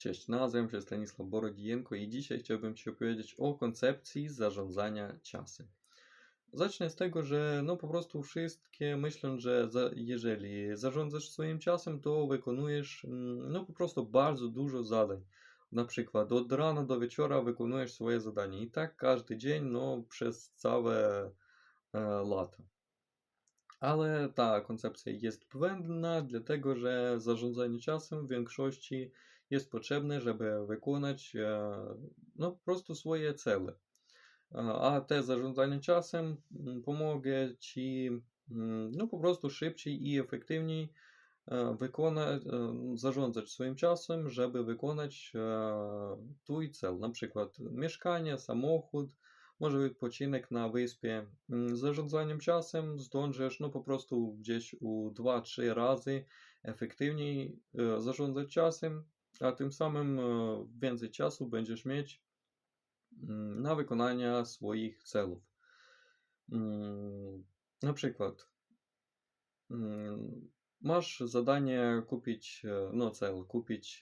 Cześć, nazywam się Stanisław Borodijenko i dzisiaj chciałbym Ci opowiedzieć o koncepcji zarządzania czasem. Zacznę z tego, że no po prostu wszystkie myślą, że za, jeżeli zarządzasz swoim czasem, to wykonujesz mm, no po prostu bardzo dużo zadań. Na przykład od rana do wieczora wykonujesz swoje zadanie i tak każdy dzień, no przez całe e, lato. Ale ta koncepcja jest błędna, dlatego że zarządzanie czasem w większości jest potrzebne, żeby wykonać e, no, po prostu swoje cele. A a te zarządzanie czasem pomogę Ci no, po prostu szybciej i efektywniej e, wykonać, zarządzać swoim czasem, żeby wykonać e, Twój cel, na przykład mieszkanie, samochód, może wypoczynek na wyspie. Mm, zarządzaniem czasem zdążysz no po prostu gdzieś u 2-3 razy efektywniej e, zarządzać czasem, a tym samym e, więcej czasu będziesz mieć mm, na wykonanie swoich celów. Mm, Na przykład masz zadanie kupić, e, no cel, kupić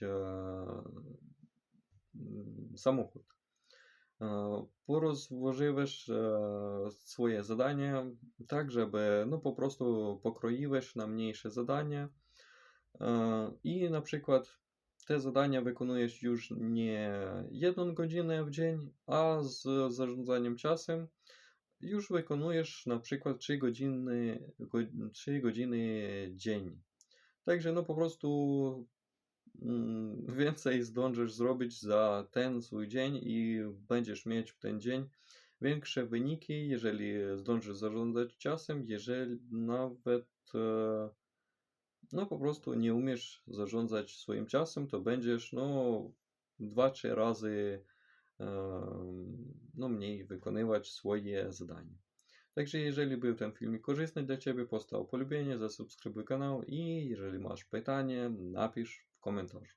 samochód. Porozłożyłeś swoje zadania tak, żeby no po prostu pokroiłeś na mniejsze zadania i na przykład te zadania wykonujesz już nie jedną godzinę w dzień, a z zarządzaniem czasem już wykonujesz na przykład 3 godziny, go, 3 godziny dziennie. Także no po prostu więcej zdążysz zrobić za ten swój dzień i będziesz mieć w ten dzień większe wyniki, jeżeli zdążysz zarządzać czasem, jeżeli nawet e, no po prostu nie umiesz zarządzać swoim czasem, to będziesz no 2-3 razy em, no mniej wykonywać swoje zadania. Także jeżeli był ten filmik korzystny dla Ciebie, postaw polubienie, zasubskrybuj kanał i jeżeli masz pytanie, napisz w komentarzu.